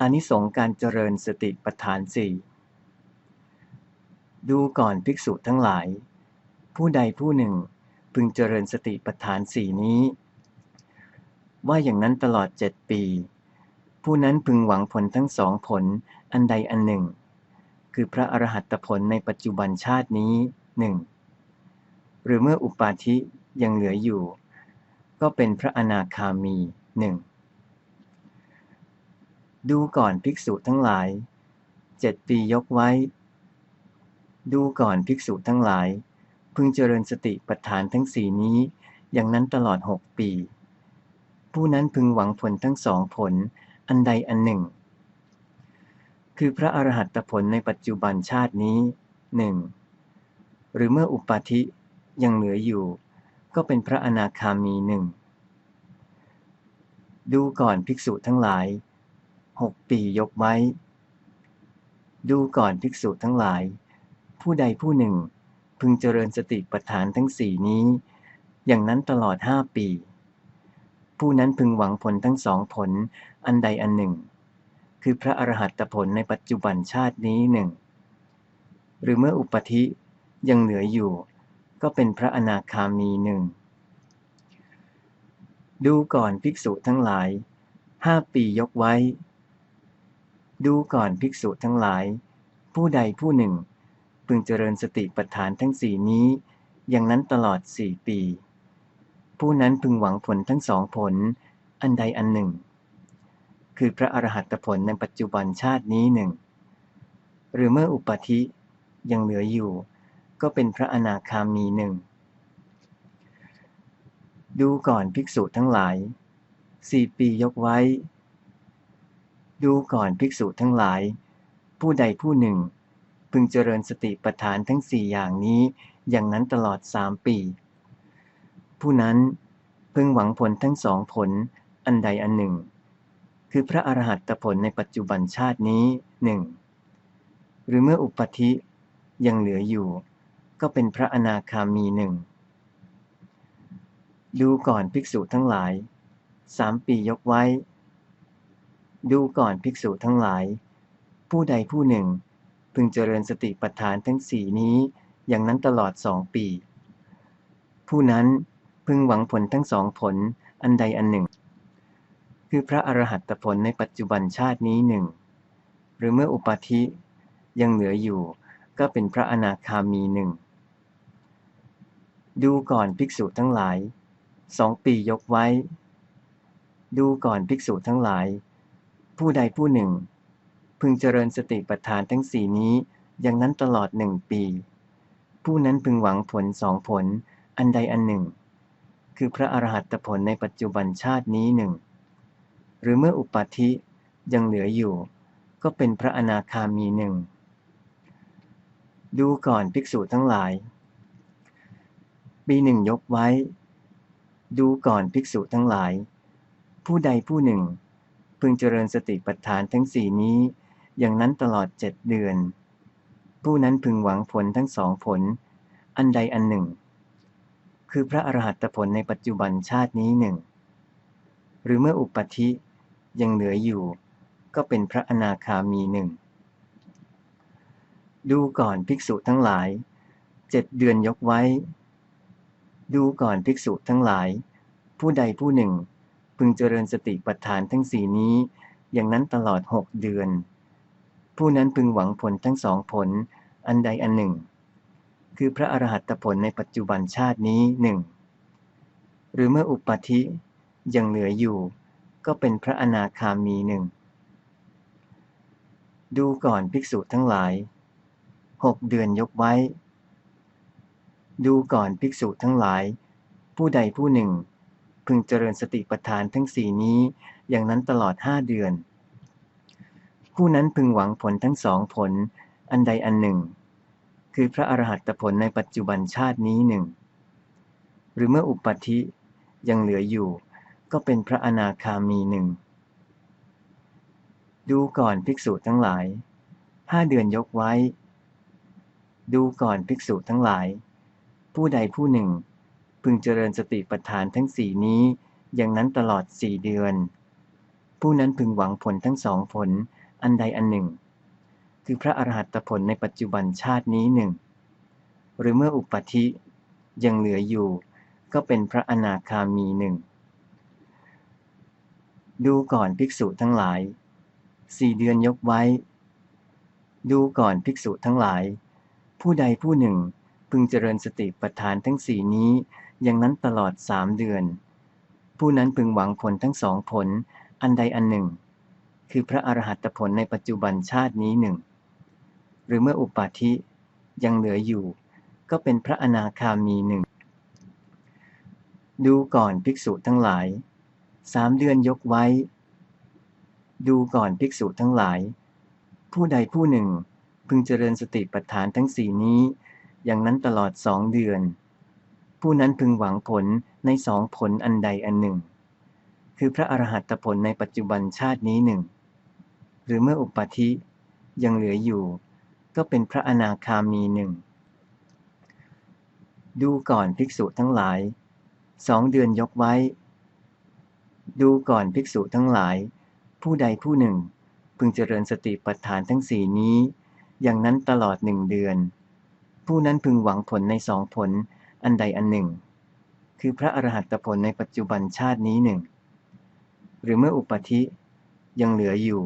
อานิสงส์การเจริญสติปัฏฐานสี่ดูก่อนภิกษุทั้งหลาย ผู้ใดผู้หนึ่งพึงเจริญสติปัฏฐานสี่นี้ ว่าอย่างนั้นตลอดเจ็ดปี ผู้นั้นพึงหวังผลทั้งสองผลอันใดอันหนึ่ง คือพระอรหัตผลในปัจจุบันชาตินี้หนึ่งหรือเมื่ออุปาทิยังเหลืออยู่ ก็เป็นพระอนาคามีหนึ่ง ดูก่อนภิกษุทั้งหลายเจ็ดปียกไว้ ดูก่อนภิกษุทั้งหลาย พึงเจริญสติปัฏฐานทั้งสี่นี้ อย่างนั้นตลอดหกปี ผู้นั้นพึงหวังผลทั้งสองผลอันใดอันหนึ่ง คือพระอรหัตผลในปัจจุบันชาตินี้หนึ่งหรือเมื่ออุปาทิยังเหลืออยู่ ก็เป็นพระอนาคามีหนึ่งดูก่อนภิกษุทั้งหลาย หกปียกไว้ ดูก่อนภิกษุทั้งหลาย ผู้ใดผู้หนึ่ง พึงเจริญสติปัฏฐานทั้งสี่นี้ อย่างนั้นตลอดห้าปี ผู้นั้นพึงหวังผลทั้งสองผลอันใดอันหนึ่ง คือพระอรหัตผลในปัจจุบันชาตินี้หนึ่ง หรือเมื่ออุปธิยังเหลืออยู่ ก็เป็นพระอนาคามีหนึ่งดูก่อนภิกษุทั้งหลายห้าปียกไว้ ดูก่อนภิกษุทั้งหลาย ผู้ใดผู้หนึ่ง พึงเจริญสติปัฏฐานทั้งสี่นี้ อย่างนั้นตลอดสี่ปี ผู้นั้นพึงหวังผลทั้งสองผล อันใดอันหนึ่ง คือพระอรหัตผลในปัจจุบันชาตินี้หนึ่ง หรือเมื่ออุปธิยังเหลืออยู่ ก็เป็นพระอนาคามีหนึ่ง ดูก่อนภิกษุทั้งหลายสี่ปียกไว้ ดูก่อนภิกษุทั้งหลาย ผู้ใดผู้หนึ่ง พึงเจริญสติปัฏฐานทั้งสี่อย่างนี้ อย่างนั้นตลอดสามปี ผู้นั้นพึงหวังผลทั้งสองผลอันใดอันหนึ่ง คือพระอรหัตผลในปัจจุบันชาตินี้หนึ่งหรือเมื่ออุปธิยังเหลืออยู่ ก็เป็นพระอนาคามีหนึ่งดูก่อนภิกษุทั้งหลายสามปียกไว้ ดูก่อนภิกษุทั้งหลาย ผู้ใดผู้หนึ่ง พึงเจริญสติปัฏฐานทั้งสี่นี้อย่างนั้นตลอดสองปี ผู้นั้นพึงหวังผลทั้งสองผลอันใดอันหนึ่ง คือพระอรหัตผลในปัจจุบันชาตินี้หนึ่ง หรือเมื่ออุปาธิยังเหลืออยู่ก็เป็นพระอนาคามีหนึ่ง ดูก่อนภิกษุทั้งหลาย สองปียกไว้ ดูก่อนภิกษุทั้งหลาย ผู้ใดผู้หนึ่ง พึงเจริญสติปัฏฐานทั้งสี่นี้อย่างนั้นตลอดหนึ่งปี ผู้นั้นพึงหวังผลสองผลอันใดอันหนึ่ง คือพระอรหัตผลในปัจจุบันชาตินี้หนึ่ง หรือเมื่ออุปาทิยังเหลืออยู่ ก็เป็นพระอนาคามีหนึ่ง ดูก่อนภิกษุทั้งหลาย ปีหนึ่งยกไว้ ดูก่อนภิกษุทั้งหลาย ผู้ใดผู้หนึ่ง พึงเจริญสติปัฏฐานทั้งสี่นี้ อย่างนั้นตลอดเจ็ดเดือน ผู้นั้นพึงหวังผลทั้งสองผล อันใดอันหนึ่ง คือพระอรหัตผลในปัจจุบันชาตินี้หนึ่ง หรือเมื่ออุปธิยังเหลืออยู่ ก็เป็นพระอนาคามีหนึ่ง ดูก่อนภิกษุทั้งหลายเจ็ดเดือนยกไว้ ดูก่อนภิกษุทั้งหลาย ผู้ใดผู้หนึ่ง พึงเจริญสติปัฏฐานทั้งสี่นี้ อย่างนั้นตลอดหกเดือน ผู้นั้นพึงหวังผลทั้งสองผลอันใดอันหนึ่ง คือพระอรหัตผลในปัจจุบันชาตินี้หนึ่งหรือเมื่ออุปาทิยังเหลืออยู่ ก็เป็นพระอนาคามีหนึ่งดูก่อนภิกษุทั้งหลายหกเดือนยกไว้ ดูก่อนภิกษุทั้งหลาย ผู้ใดผู้หนึ่ง พึงเจริญสติปัฏฐานทั้งสี่นี้ อย่างนั้นตลอดห้าเดือน ผู้นั้นพึงหวังผลทั้งสองผล อันใดอันหนึ่ง คือพระอรหัตผลในปัจจุบันชาตินี้หนึ่ง หรือเมื่ออุปธิยังเหลืออยู่ ก็เป็นพระอนาคามีหนึ่ง ดูก่อนภิกษุทั้งหลายห้าเดือนยกไว้ ดูก่อนภิกษุทั้งหลาย ผู้ใดผู้หนึ่ง พึงเจริญสติปัฏฐานทั้งสี่นี้ อย่างนั้นตลอดสี่เดือน ผู้นั้นพึงหวังผลทั้งสองผลอันใดอันหนึ่ง คือพระอรหัตผลในปัจจุบันชาตินี้หนึ่ง หรือเมื่ออุปธิยังเหลืออยู่ ก็เป็นพระอนาคามีหนึ่ง ดูก่อนภิกษุทั้งหลายสี่เดือนยกไว้ ดูก่อนภิกษุทั้งหลาย ผู้ใดผู้หนึ่งพึงเจริญสติปัฏฐานทั้งสี่นี้ อย่างนั้นตลอดสามเดือน ผู้นั้นพึงหวังผลทั้งสองผลอันใดอันหนึ่ง คือพระอรหัตผลในปัจจุบันชาตินี้หนึ่ง หรือเมื่ออุปาทิยังเหลืออยู่ ก็เป็นพระอนาคามีหนึ่ง ดูก่อนภิกษุทั้งหลายสามเดือนยกไว้ ดูก่อนภิกษุทั้งหลาย ผู้ใดผู้หนึ่งพึงเจริญสติปัฏฐานทั้งสี่นี้ อย่างนั้นตลอดสองเดือน ผู้นั้นพึงหวังผลในสองผลอันใดอันหนึ่ง คือพระอรหัตผลในปัจจุบันชาตินี้หนึ่ง หรือเมื่ออุปาทิยังเหลืออยู่ ก็เป็นพระอนาคามีหนึ่ง ดูก่อนภิกษุทั้งหลายสองเดือนยกไว้ ดูก่อนภิกษุทั้งหลาย ผู้ใดผู้หนึ่ง พึงเจริญสติปัฏฐานทั้งสี่นี้ อย่างนั้นตลอดหนึ่งเดือน ผู้นั้นพึงหวังผลในสองผล อันใดอันหนึ่ง คือพระอรหัตผลในปัจจุบันชาตินี้หนึ่ง หรือเมื่ออุปธิยังเหลืออยู่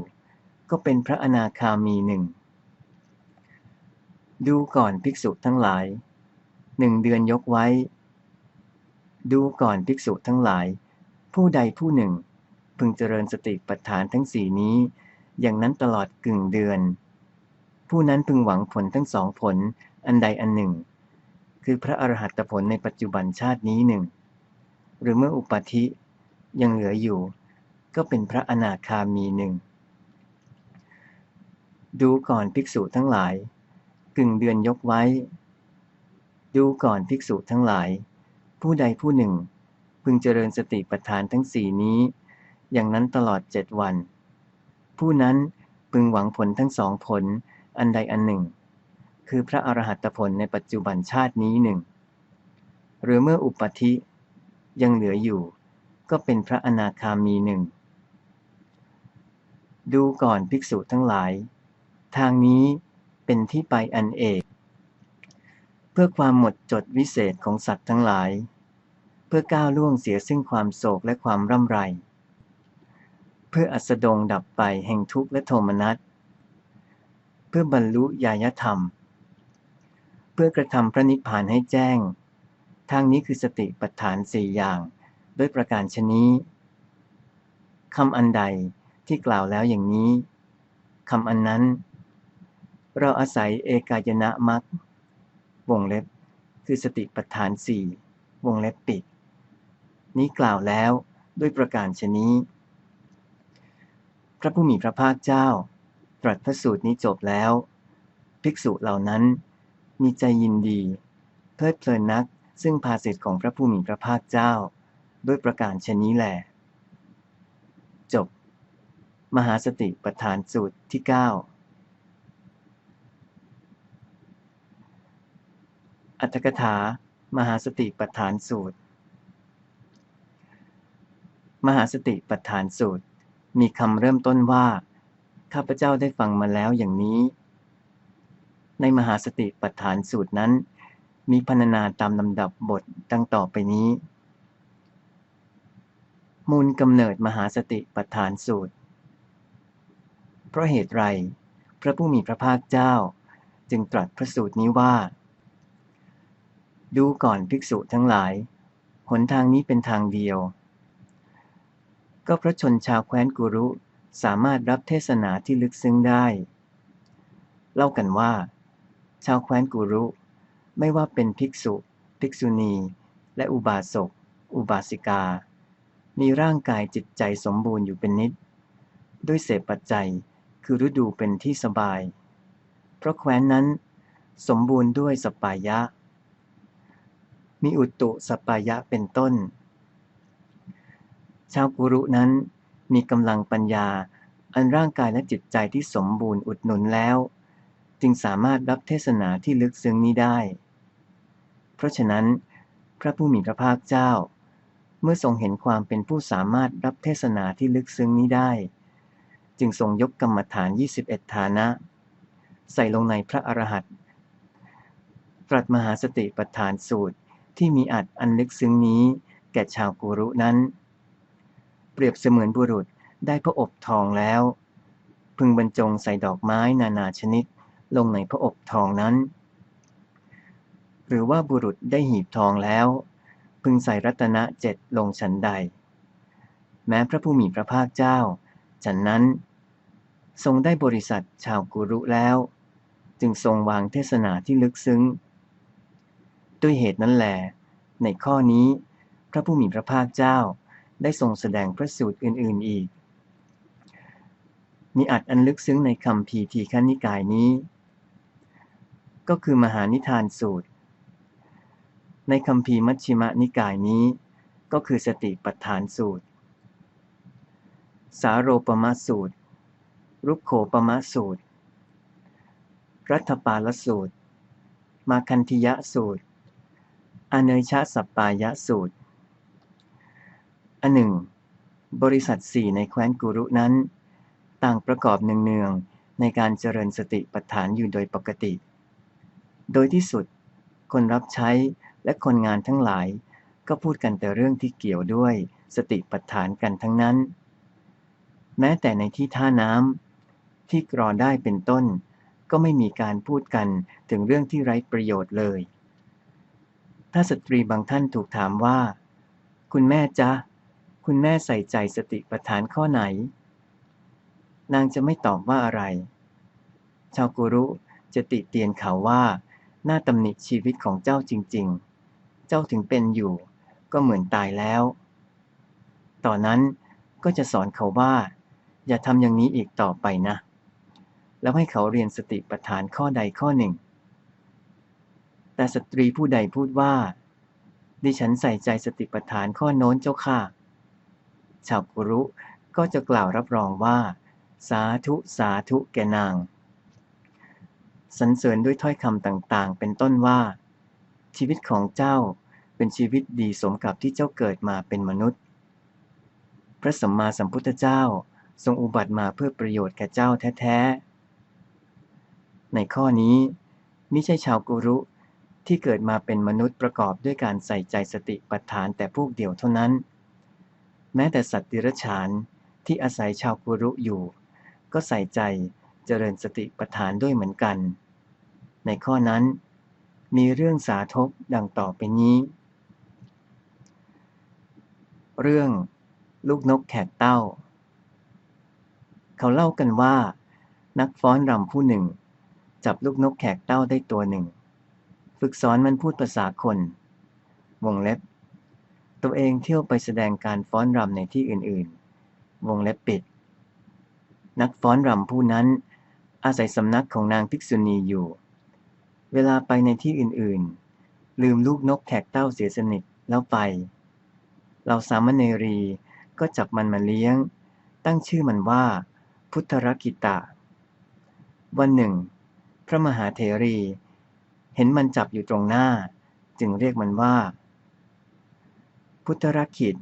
ก็เป็นพระอนาคามีหนึ่ง ดูก่อนภิกษุทั้งหลายหนึ่งเดือนยกไว้ ดูก่อนภิกษุทั้งหลาย ผู้ใดผู้หนึ่ง พึงเจริญสติปัฏฐานทั้งสี่นี้ อย่างนั้นตลอดกึ่งเดือน ผู้นั้นพึงหวังผลทั้งสองผลอันใดอันหนึ่ง คือพระอรหัตผลในปัจจุบันชาตินี้หนึ่ง หรือเมื่ออุปาทิยังเหลืออยู่ ก็เป็นพระอนาคามีหนึ่ง ดูก่อนภิกษุทั้งหลาย กึ่งเดือนยกไว้ ดูก่อนภิกษุทั้งหลาย ผู้ใดผู้หนึ่ง พึงเจริญสติปัฏฐานทั้งสี่นี้ อย่างนั้นตลอดเจ็ดวัน ผู้นั้นพึงหวังผลทั้งสองผลอันใดอันหนึ่ง คือพระอรหัตผลในปัจจุบันชาตินี้หนึ่ง หรือเมื่ออุปธิยังเหลืออยู่ ก็เป็นพระอนาคามีหนึ่ง ดูก่อนภิกษุทั้งหลาย ทางนี้เป็นที่ไปอันเอก เพื่อความหมดจดวิเศษของสัตว์ทั้งหลาย เพื่อก้าวล่วงเสียซึ่งความโศกและความร่ำไร เพื่ออัสดงดับไปแห่งทุกข์และโทมนัสเพื่อบรรลุญาณธรรมเพื่อกระทำพระนิพพานให้แจ้ง ทางนี้คือสติปัฏฐานสี่อย่าง ด้วยประการชนี้คำอันใดที่กล่าวแล้วอย่างนี้คำอันนั้น เราอาศัยเอกายนะมักวงเล็บ คือสติปัฏฐานสี่วงเล็บปิด นี้กล่าวแล้วด้วยประการชนี้ พระผู้มีพระภาคเจ้า ตรัสพระสูตรนี้จบแล้ว ภิกษุเหล่านั้น มีใจยินดี เพลิดเพลินนัก ซึ่งภาสิทธิ์ของพระผู้มีพระภาคเจ้า ด้วยประการชนี้แหลจบ มหาสติปัฏฐานสูตรที่ 9 อัตถกถา มหาสติปัฏฐานสูตร มหาสติปัฏฐานสูตร มีคำเริ่มต้นว่า ข้าพเจ้าได้ฟังมาแล้วอย่างนี้ ในมหาสติปัฏฐานสูตรนั้น มีพรรณนาตามลำดับบทดังต่อไปนี้ มูลกำเนิดมหาสติปัฏฐานสูตร เพราะเหตุไร พระผู้มีพระภาคเจ้า จึงตรัสพระสูตรนี้ว่า ดูก่อนภิกษุทั้งหลาย หนทางนี้เป็นทางเดียว ก็พระชนชาวแคว้นกุรุสามารถรับเทศนาที่ลึกซึ้งได้ เล่ากันว่า ชาวแคว้นกุรุ ไม่ว่าเป็นภิกษุ ภิกษุณี และอุบาสก อุบาสิกา มีร่างกายจิตใจสมบูรณ์อยู่เป็นนิด ด้วยเสพปัจจัยคือฤดูเป็นที่สบาย เพราะแคว้นนั้นสมบูรณ์ด้วยสปายะ มีอุตุสปายะเป็นต้น ชาวกุรุนั้นมีกำลังปัญญาอันร่างกายและจิตใจที่สมบูรณ์อุดหนุนแล้ว จึงสามารถรับเทศนาที่ลึกซึ้งนี้ได้ เพราะฉะนั้น พระผู้มีพระภาคเจ้า เมื่อทรงเห็นความเป็นผู้สามารถรับเทศนาที่ลึกซึ้งนี้ได้ จึงทรงยกกรรมฐาน 21 ฐานะ ใส่ลงในพระอรหันต์ตรัสมหาสติปัฏฐานสูตรที่มีอัดอันลึกซึ้งนี้ แก่ชาวกุรุนั้น เปรียบเสมือนบุรุษได้พระอบทองแล้ว พึงบรรจงใส่ดอกไม้นานาชนิด ลงในพระอบทองนั้น หรือว่าบุรุษได้หีบทองแล้ว พึงใส่รัตนะเจ็ดลงฉันใด แม้พระผู้มีพระภาคเจ้า ฉันนั้น ทรงได้บริษัทชาวกุรุแล้ว จึงทรงวางเทศนาที่ลึกซึ้ง ด้วยเหตุนั้นแหลในข้อนี้ พระผู้มีพระภาคเจ้าได้ทรงแสดงพระสูตรอื่น ๆ อีก มีอัดอันลึกซึ้งในคำพีทีฆนิกายนี้ ก็คือมหานิทานสูตร ในคำพีมัชชิมะนิกายนี้ ก็คือสติปัฏฐานสูตร สาโรปมะสูตร รุกโขปมะสูตร รัฐปาลสูตร มาคันธิยะสูตร อเนยชะสัปปายะสูตร อันหนึ่ง บริษัทสี่ในแคว้นกุรุนั้น ต่างประกอบเนืองๆในการเจริญสติปัฏฐานอยู่โดยปกติ โดยที่สุด คนรับใช้และคนงานทั้งหลาย ก็พูดกันแต่เรื่องที่เกี่ยวด้วยสติปัฏฐานกันทั้งนั้น แม้แต่ในที่ท่าน้ำที่กรอได้เป็นต้น ก็ไม่มีการพูดกันถึงเรื่องที่ไร้ประโยชน์เลย ถ้าสตรีบางท่านถูกถามว่า คุณแม่จ๊ะ คุณแม่ใส่ใจสติปัฏฐานข้อไหน นางจะไม่ตอบว่าอะไร ชาวกุรุจะติเตียนเขาว่า น้าตำหนิชีวิตของเจ้าจริง ๆ เจ้าถึงเป็นอยู่ก็เหมือนตายแล้ว ต่อนนั้นก็จะสอนเขาว่า อย่าทำอย่างนี้อีกต่อไปนะ แล้วให้เขาเรียนสติปัฏฐานข้อใดข้อหนึ่ง แต่สตรีผู้ใดพูดว่า ดิฉันใส่ใจสติปัฏฐานข้อโน้นเจ้าค่ะ ชาวกุรุก็จะกล่าวรับรองว่า สาธุสาธุแกนาง สรรเสริญด้วยถ้อยคำต่างๆ เป็นต้นว่า ชีวิตของเจ้าเป็นชีวิตดีสมกับที่เจ้าเกิดมาเป็นมนุษย์ พระสัมมาสัมพุทธเจ้าทรงอุบัติมาเพื่อประโยชน์แก่เจ้าแท้ๆ ในข้อนี้ไม่ใช่ชาวกุรุที่เกิดมาเป็นมนุษย์ประกอบด้วยการใส่ใจสติปัฏฐานแต่พวกเดียวเท่านั้น แม้แต่สัตว์ดิรัจฉานที่อาศัยชาวกุรุอยู่ ก็ใส่ใจเจริญสติปัฏฐานด้วยเหมือนกัน ในข้อนั้น มีเรื่องสาธกดังต่อไปนี้ เรื่องลูกนกแขกเต้า เขาเล่ากันว่า นักฟ้อนรำผู้หนึ่ง จับลูกนกแขกเต้าได้ตัวหนึ่ง ฝึกสอนมันพูดภาษาคน วงเล็บ ตัวเองเที่ยวไปแสดงการฟ้อนรำในที่อื่นๆ วงเล็บปิด นักฟ้อนรำผู้นั้นอาศัยสำนักของนางภิกษุณีอยู่ เวลาไปในที่อื่นๆ ลืมลูกนกแขกเต้าเสียสนิทแล้วไป เราสามเณรีก็จับมันมาเลี้ยง ตั้งชื่อมันว่า พุทธรักิตะ วันหนึ่ง พระมหาเถรี เห็นมันจับอยู่ตรงหน้า จึงเรียกมันว่า พุทธรักิต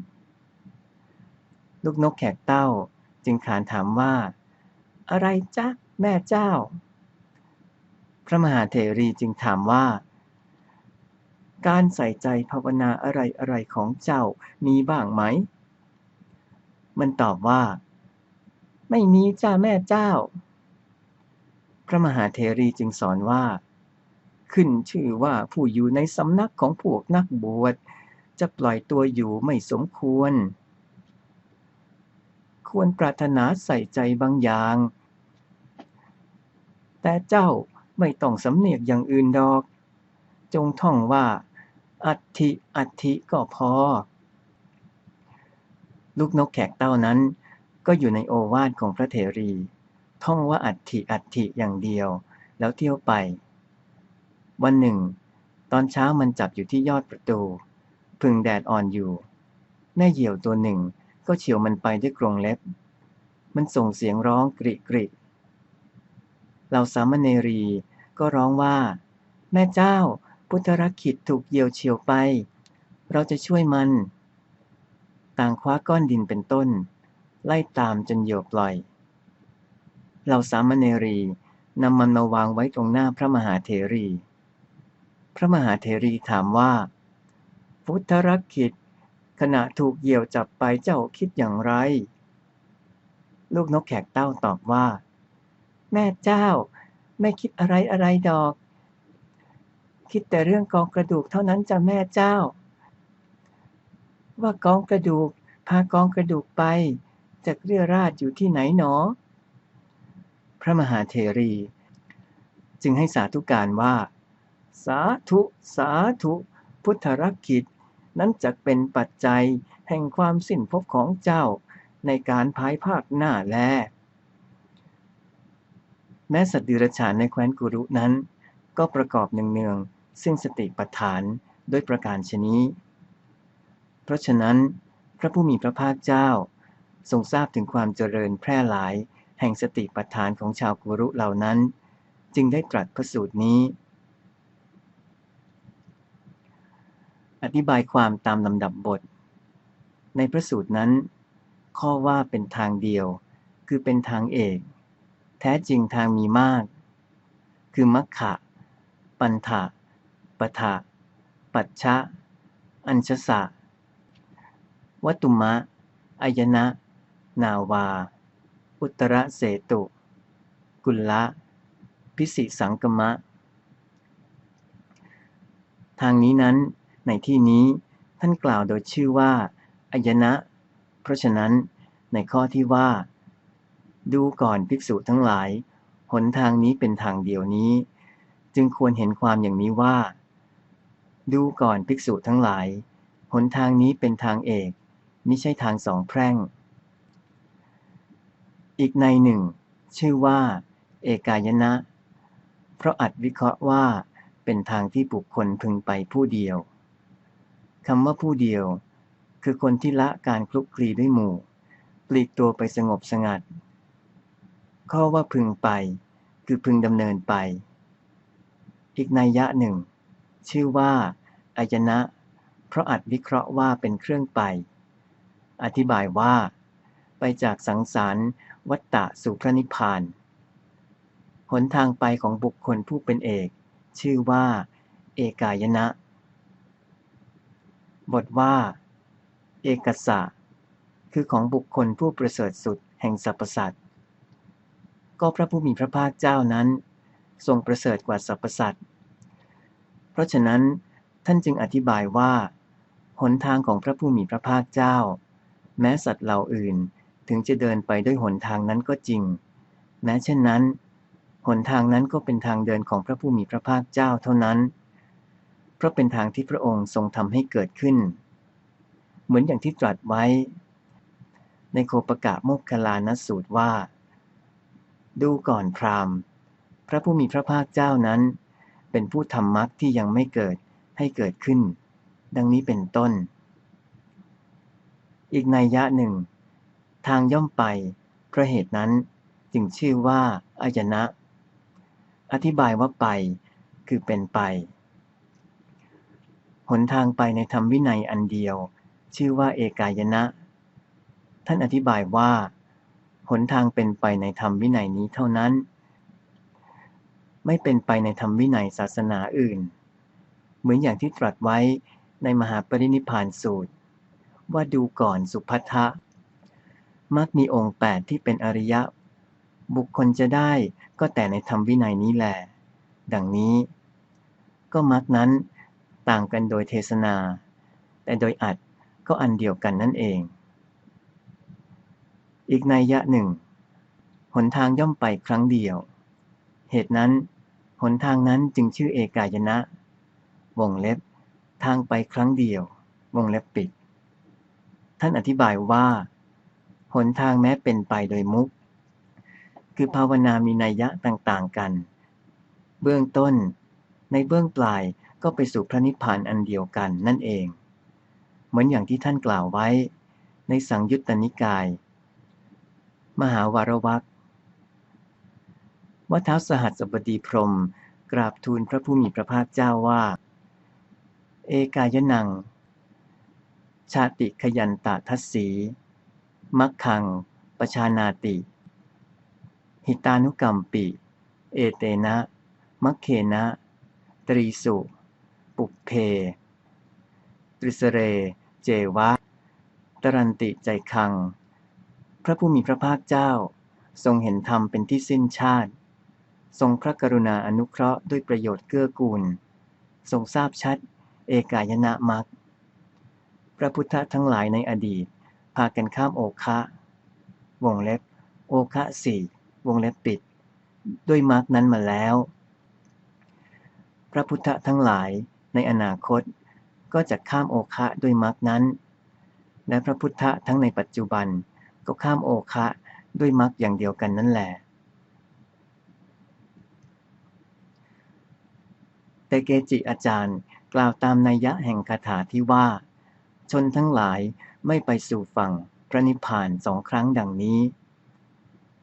ลูกนกแขกเต้าจึงขานถามว่า อะไรจ๊ะ แม่เจ้า พระมหาเถรีจึงถามว่า การใส่ใจภาวนาอะไรอะไรของเจ้ามีบ้างไหม มันตอบว่า ไม่มีจ้าแม่เจ้า พระมหาเถรีจึงสอนว่า ขึ้นชื่อว่าผู้อยู่ในสำนักของพวกนักบวชจะปล่อยตัวอยู่ไม่สมควร ควรปรารถนาใส่ใจบางอย่าง แต่เจ้า ไม่ต้องสำเนียกอย่างอื่นดอก จงท่องว่า อัติอัติก็พอ ลูกนกแขกเต้านั้น ก็อยู่ในโอวาทของพระเถรี ท่องว่าอัติอัติอย่างเดียว แล้วเที่ยวไป วันหนึ่ง ตอนเช้ามันจับอยู่ที่ยอดประตู พึ่งแดดอ่อนอยู่ แม่เหยี่ยวตัวหนึ่งก็เฉียวมันไปด้วยกรงเล็บ มันส่งเสียงร้องกริกริ เราสามเณรีก็ร้องว่า แม่เจ้า พุทธรักขิตถูกเหยี่ยวเฉียวไป เราจะช่วยมัน ต่างคว้าก้อนดินเป็นต้น ไล่ตามจนเหยี่ยวปล่อยเราสามเณรีนำมันมาวางไว้ตรงหน้าพระมหาเถรี พระมหาเถรีถามว่า พุทธรักขิตขณะถูกเหยี่ยวจับไปเจ้าคิดอย่างไร ลูกนกแขกเต้าตอบว่า แม่เจ้า ไม่คิดอะไรอะไรดอก คิดแต่เรื่องกองกระดูกเท่านั้นจ้ะแม่เจ้า ว่ากองกระดูก พากองกระดูกไปจะเรียราดอยู่ที่ไหนหนอ พระมหาเถรี จึงให้สาธุการว่า สาธุสาธุพุทธรักขิตนั้นจะเป็นปัจจัยแห่งความสิ้นภพของเจ้าในการภายภาคหน้าแล แม้สัตว์ดิรัจฉานในแคว้นกุรุนั้น ก็ประกอบเนืองๆซึ่งสติปัฏฐานด้วยประการชนี้ เพราะฉะนั้น พระผู้มีพระภาคเจ้า ทรงทราบถึงความเจริญแพร่หลาย แห่งสติปัฏฐานของชาวกุรุเหล่านั้น จึงได้ตรัสพระสูตรนี้ อธิบายความตามลำดับบท ในพระสูตรนั้น ข้อว่าเป็นทางเดียว คือเป็นทางเอก แท้จริงทางมีมาก คือมัคคะปันถะปะทะปัจฉะอัญชสะ วัตุมะ อายนะ นาวา อุตระเสตุ กุลละ พิสิสังกมะ ทางนี้นั้น ในที่นี้ท่านกล่าวโดยชื่อว่า อายนะ เพราะฉะนั้นในข้อที่ว่า ดูก่อนภิกษุทั้งหลาย หนทางนี้เป็นทางเดียวนี้ จึงควรเห็นความอย่างนี้ว่า ดูก่อนภิกษุทั้งหลาย หนทางนี้เป็นทางเอกมิใช่ทางสองแพร่ง อีกในหนึ่ง ชื่อว่า เอกายนะ เพราะอัดวิเคราะห์ว่าเป็นทางที่บุคคลพึงไปผู้เดียวคำว่าผู้เดียว คือคนที่ละการคลุกคลีด้วยหมู่ ปลีกตัวไปสงบสงัด ข้อว่าพึงไป คือพึงดำเนินไป อีกนัยยะหนึ่ง ชื่อว่าอายนะ เพราะอัดวิเคราะห์ว่าเป็นเครื่องไป อธิบายว่า ไปจากสังสารวัตตะสู่พระนิพพานหนทางไปของบุคคลผู้เป็นเอก ชื่อว่า เอกายนะ บทว่า เอกสะ คือของบุคคลผู้ประเสริฐสุดแห่งสรรพสัตว์ ก็พระผู้มีพระภาคเจ้านั้น ทรงประเสริฐกว่าสรรพสัตว์ เพราะฉะนั้นท่านจึงอธิบายว่า หนทางของพระผู้มีพระภาคเจ้า แม้สัตว์เหล่าอื่นถึงจะเดินไปด้วยหนทางนั้นก็จริง แม้เช่นนั้น หนทางนั้นก็เป็นทางเดินของพระผู้มีพระภาคเจ้าเท่านั้น เพราะเป็นทางที่พระองค์ทรงทำให้เกิดขึ้น เหมือนอย่างที่ตรัสไว้ ในโคปกะโมกขลานสูตรว่า ดูก่อนพราหมณ์ พระผู้มีพระภาคเจ้านั้น เป็นผู้ทำมรรคที่ยังไม่เกิดให้เกิดขึ้น ดังนี้เป็นต้น อีกนัยยะหนึ่ง ทางย่อมไป เพราะเหตุนั้นจึงชื่อว่าอายนะ อธิบายว่าไป คือเป็นไป หนทางไปในธรรมวินัยอันเดียว ชื่อว่าเอกายนะ ท่านอธิบายว่า หนทางเป็นไปในธรรมวินัยนี้เท่านั้น ไม่เป็นไปในธรรมวินัยศาสนาอื่น เหมือนอย่างที่ตรัสไว้ในมหาปรินิพานสูตร ว่าดูก่อนสุภัททะมักมีองค์แปดที่เป็นอริยะ บุคคลจะได้ก็แต่ในธรรมวินัยนี้แหละดังนี้ ก็มักนั้นต่างกันโดยเทศนา แต่โดยอัดก็อันเดียวกันนั่นเอง อีกนัยยะหนึ่ง หนทางย่อมไปครั้งเดียว เหตุนั้น หนทางนั้นจึงชื่อเอกายนะ วงเล็บ ทางไปครั้งเดียว วงเล็บปิด ท่านอธิบายว่า หนทางแม้เป็นไปโดยมุก คือภาวนามีนัยยะต่างๆกัน เบื้องต้น ในเบื้องปลายก็ไปสู่พระนิพพานอันเดียวกันนั่นเอง เหมือนอย่างที่ท่านกล่าวไว้ ในสังยุตตนิกาย มหาวารวักว่าท้าวสหัสบดีพรมกราบทูลพระผู้มีพระภาคเจ้าว่า เอกายนัง ชาติขยันตทัสสีมักขังปชานาติ หิตานุกรรมปิ เอเตนะ มัคเคนะ ตรีสุ ปุเพ ตริสเร เจวะ ตรันติใจคัง พระผู้มีพระภาคเจ้า ทรงเห็นธรรมเป็นที่สิ้นชาติ ทรงพระกรุณาอนุเคราะห์ด้วยประโยชน์เกื้อกูล ทรงทราบชัด เอกายนะมักพระพุทธทั้งหลายในอดีต พากันข้ามโอคะ วงเล็บ โอคะสี่วงเล็บปิด ด้วยมักนั้นมาแล้ว พระพุทธทั้งหลายในอนาคตก็จะข้ามโอคะด้วยมักนั้น และพระพุทธทั้งในปัจจุบัน ก็ข้ามโอคะด้วยมักอย่างเดียวกันนั่นแหละ แต่เกจิอาจารย์กล่าวตามนัยยะแห่งคาถาที่ว่า ชนทั้งหลายไม่ไปสู่ฝั่งพระนิพพานสองครั้งดังนี้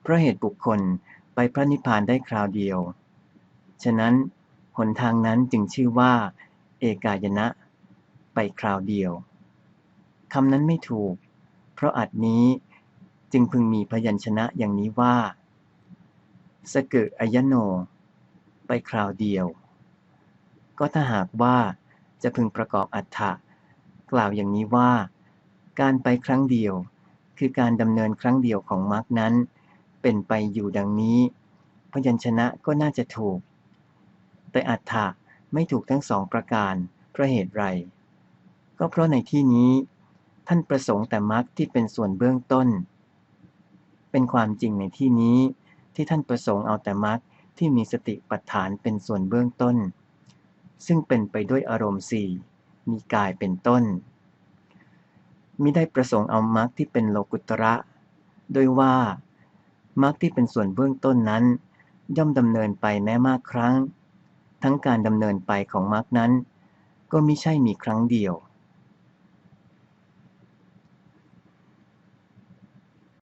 เพราะเหตุบุคคลไปพระนิพพานได้คราวเดียว ฉะนั้นหนทางนั้นจึงชื่อว่า เอกายนะ ไปคราวเดียวคำนั้นไม่ถูก เพราะอัดนี้ จึงพึงมีพยัญชนะอย่างนี้ว่า สเกึอายโน ไปคราวเดียว ก็ถ้าหากว่าจะพึงประกอบอัฏฐะกล่าวอย่างนี้ว่า การไปครั้งเดียว คือการดำเนินครั้งเดียวของมรรคนั้น เป็นไปอยู่ดังนี้ พยัญชนะก็น่าจะถูก แต่อัฏฐะไม่ถูกทั้งสองประการเพราะเหตุไร ก็เพราะในที่นี้ ท่านประสงค์แต่มรรคที่เป็นส่วนเบื้องต้น เป็นความจริงในที่นี้ ที่ท่านประสงค์เอาแต่มรรคที่มีสติปัฏฐานเป็นส่วนเบื้องต้น ซึ่งเป็นไปด้วยอารมณ์สี่มีกายเป็นต้นมิได้ประสงค์เอามรรคที่เป็นโลกุตระ โดยว่ามรรคที่เป็นส่วนเบื้องต้นนั้น ย่อมดำเนินไปแม้มากครั้ง ทั้งการดำเนินไปของมรรคนั้น ก็มิใช่มีครั้งเดียว